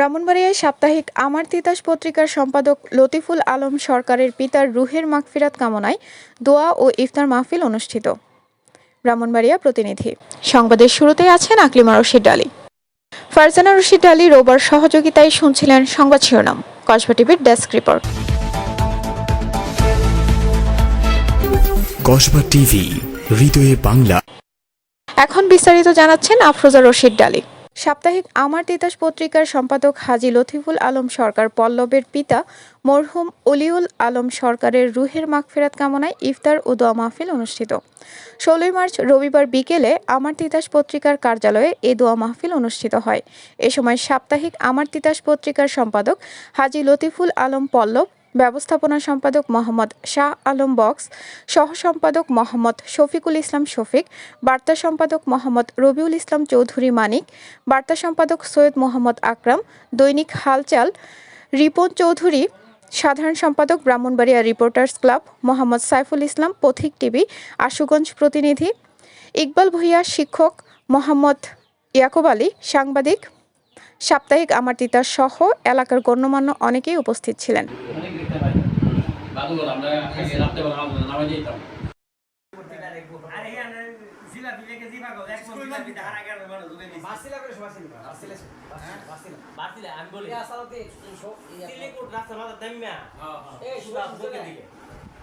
ব্রাহ্মণবাড়িয়ায় সাপ্তাহিক আমার তিতাস পত্রিকার সম্পাদক লতিফুল আলম সরকারের পিতার রুহের মাগফিরাত কামনায় দোয়া ও ইফতার মাহফিল অনুষ্ঠিত। ব্রাহ্মণবাড়িয়া প্রতিনিধি। সংবাদের শুরুতেই আছেন আকলিমা রশিদ আলী ফারজানা রশিদ আলী রোবার সহযোগিতায় শুনছিলেন সংবাদ শিরোনাম। কসবা টিভির ডেস্ক রিপোর্ট। কসবা টিভি হৃদয়ে বাংলা। এখন বিস্তারিত জানাচ্ছেন আফরোজা রশিদ ডালি। সাপ্তাহিক আমার তিতাস পত্রিকার সম্পাদক হাজি লতিফুল আলম সরকার, পল্লবের পিতা মরহুম অলিউল আলম সরকারের রুহের মাগফিরাত কামনায় ইফতার ও দোয়া মাহফিল অনুষ্ঠিত। ষোলোই মার্চ রবিবার বিকেলে আমার তিতাস পত্রিকার কার্যালয়ে এ দোয়া মাহফিল অনুষ্ঠিত হয়। এ সময় সাপ্তাহিক আমার তিতাস পত্রিকার সম্পাদক হাজি লতিফুল আলম পল্লব ব্যবস্থাপনা সম্পাদক মোহাম্মদ শাহ আলম বক্স, সহ সম্পাদক মোহাম্মদ শফিকুল ইসলাম শফিক, বার্তা সম্পাদক মোহাম্মদ রবিউল ইসলাম চৌধুরী মানিক, বার্তা সম্পাদক সৈয়দ মোহাম্মদ আকরাম, দৈনিক হালচাল, রিপন চৌধুরী, সাধারণ সম্পাদক Brahmanbaria reporters club, Mohammad Saiful Islam, Pathik TV, Ashuganj প্রতিনিধি, ইকবাল ভুইয়া, শিক্ষক, মোহাম্মদ ইয়াকুব আলী, সাংবাদিক, সাপ্তাহিক আমার তিতাস সহ এলাকার গণ্যমান্য অনেকেই উপস্থিত ছিলেন। করে আমরা রাত্রেবেলা আমাদের নামে যেতাম। বাতিলে আমি বলি। ইয়া সালাতে সব ইয়া সিলিকুট রাস্তা মাথা দাম্মা এই সুরা সুরা দিকে।